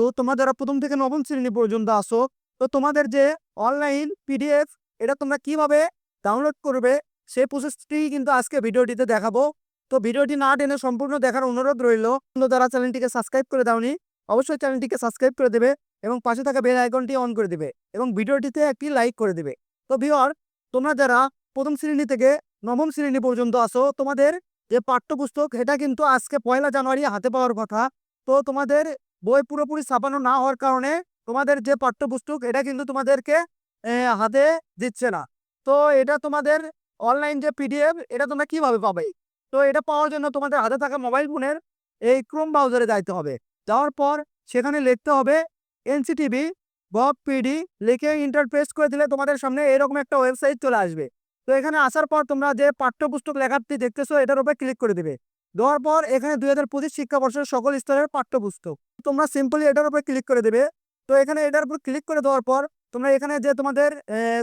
তো তোমরা যারা প্রথম থেকে নবম শ্রেণি পর্যন্ত আসো তো তোমাদের যে অনলাইন পিডিএফ এটা তোমরা কীভাবে ডাউনলোড করবে, সেই প্রসেসটি কিন্তু আজকে ভিডিওটিতে দেখাবো। তো ভিডিওটি না টেনে সম্পূর্ণ দেখার অনুরোধ রইল। যারা চ্যানেলটিকে সাবস্ক্রাইব করে দাওনি, অবশ্যই চ্যানেলটিকে সাবস্ক্রাইব করে দেবে এবং পাশে থাকা বেল আইকনটি অন করে দেবে এবং ভিডিওটিতে একটি লাইক করে দেবে। তো ভিওর তোমরা যারা প্রথম শ্রেণি থেকে নবম শ্রেণি পর্যন্ত আসো তোমাদের যে পাঠ্যপুস্তক, এটা কিন্তু আজকে পয়লা জানুয়ারি হাতে পাওয়ার কথা। তো তোমাদের বই পুরোপুরি ছাপানো না হওয়ার কারণে তোমাদের যে পাঠ্যপুস্তক, এটা কিন্তু তোমাদেরকে হাতে দিচ্ছে না। তো এটা তোমাদের অনলাইন যে পিডিএফ এটা তোমরা কীভাবে পাবে? তো এটা পাওয়ার জন্য তোমাদের হাতে থাকা মোবাইল ফোনের এই ক্রোম ব্রাউজারে যাইতে হবে। যাওয়ার পর সেখানে লিখতে হবে এনসিটিভি বব পিডি লিখে ইন্টারপ্রেস করে দিলে তোমাদের সামনে এরকম একটা ওয়েবসাইট চলে আসবে। তো এখানে আসার পর তোমরা যে পাঠ্যপুস্তক লেখাটি দেখতেছো, এটার উপরে ক্লিক করে দিবে। দেওয়ার পর এখানে দুই হাজার পঁচিশ শিক্ষাবর্ষের সকল স্তরের পাঠ্যপুস্তক। তোমরা সিম্পলি এটার উপরে ক্লিক করে দেবে। তো এখানে এটার উপর ক্লিক করে দেওয়ার পর তোমরা এখানে যে তোমাদের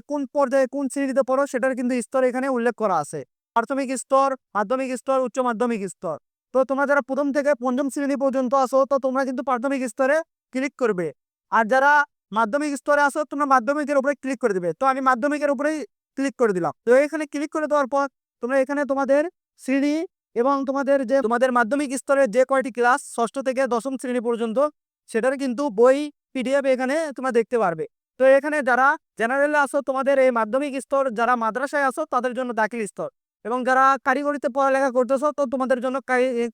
কোন পর্যায়ে কোন শ্রেণীতে পড়ো সেটার কিন্তু স্তর এখানে উল্লেখ করা আছে। প্রাথমিক স্তর, মাধ্যমিক স্তর, উচ্চ মাধ্যমিক স্তর। তো তোমরা যারা প্রথম থেকে পঞ্চম শ্রেণি পর্যন্ত আসো তো তোমরা কিন্তু প্রাথমিক স্তরে ক্লিক করবে। আর যারা মাধ্যমিক স্তরে আসো তোমরা মাধ্যমিকের উপরে ক্লিক করে দিবে। তো আমি মাধ্যমিকের উপরেই ক্লিক করে দিলাম। তো এখানে ক্লিক করে দেওয়ার পর তোমরা এখানে তোমাদের শ্রেণি এবং তোমাদের যে, তোমাদের মাধ্যমিক স্তরের যে কয়টি ক্লাস ষষ্ঠ থেকে দশম শ্রেণি পর্যন্ত, সেটার কিন্তু বই পিডিএফ এখানে তোমরা দেখতে পারবে। তো এখানে যারা জেনারেলে আসো তোমাদের এই মাধ্যমিক স্তর, যারা মাদ্রাসায় আসো তাদের জন্য দাখিল স্তর। এবং যারা কারিগরিতে পড়ালেখা করতেছো, তো তোমাদের জন্য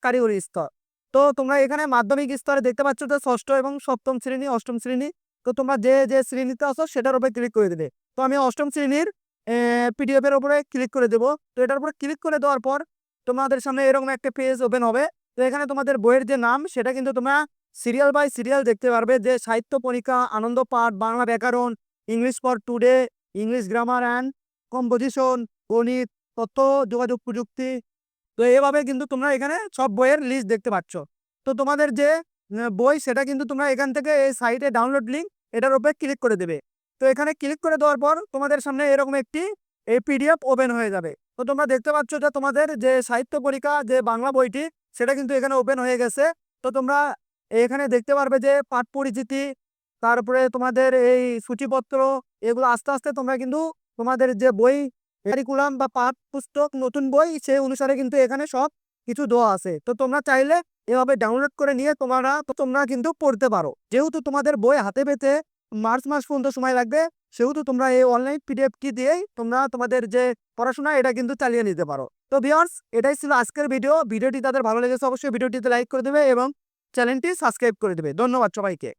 কারিগরি স্তর। তো তোমরা এখানে মাধ্যমিক স্তরে দেখতে পাচ্ছ যে, ষষ্ঠ এবং সপ্তম শ্রেণি, অষ্টম শ্রেণি, তো তোমরা যে যে শ্রেণীতে আসো সেটার উপরে ক্লিক করে দেবে। তো আমি অষ্টম শ্রেণির পিডিএফ এর উপরে ক্লিক করে দেবো। তো এটার উপরে ক্লিক করে দেওয়ার পর তোমাদের সামনে এরকম একটা পেজ ওপেন হবে। তো এখানে তোমাদের বইয়ের যে নাম, সেটা কিন্তু তোমরা সিরিয়াল বাই সিরিয়াল দেখতে পারবে। যে সাহিত্য পরীক্ষা, আনন্দ পাঠ, বাংলা ব্যাকরণ English for today English grammar and composition গণিত, তথ্য, যোগাযোগ প্রযুক্তি। তো এভাবে কিন্তু তোমরা এখানে সব বইয়ের লিস্ট দেখতে পাচ্ছ। তো তোমাদের যে বই, সেটা কিন্তু তোমরা এখান থেকে এই সাইটে ডাউনলোড লিঙ্ক এটার উপরে ক্লিক করে দেবে। তো এখানে ক্লিক করে দেওয়ার পর তোমাদের সামনে এরকম একটি, এই পিডিএফ ওপেন হয়ে যাবে। তো তোমরা দেখতে পাচ্ছ যে তোমাদের যে সাহিত্য পরীক্ষা, যে বাংলা বইটি, সেটা কিন্তু এখানে ওপেন হয়ে গেছে। তো তোমরা এখানে দেখতে পারবে যে পাঠ পরিচিতি, তারপরে তোমাদের এই সূচিপত্র, এগুলো আস্তে আস্তে তোমরা কিন্তু তোমাদের যে বই কারিকুলাম বা পাঠ পুস্তক, নতুন বই, সেই অনুসারে কিন্তু এখানে সব কিছু দেওয়া আছে। তো তোমরা চাইলে এভাবে ডাউনলোড করে নিয়ে তোমরা তোমরা কিন্তু পড়তে পারো। যেহেতু তোমাদের বই হাতে পেতে মার্চ মাস পর্যন্ত সময় লাগবে সেহেতু তোমরা এই অনলাইন পিডিএফটি দিয়েই তোমরা তোমাদের যে পড়াশোনা, এটা কিন্তু চালিয়ে নিতে পারো। তো ভিওর্স এটাই ছিল আজকের ভিডিও ভিডিওটি তাদের ভালো লেগেছে অবশ্যই ভিডিওটিতে লাইক করে দেবে এবং চ্যানেলটি সাবস্ক্রাইব করে দেবে। ধন্যবাদ সবাইকে।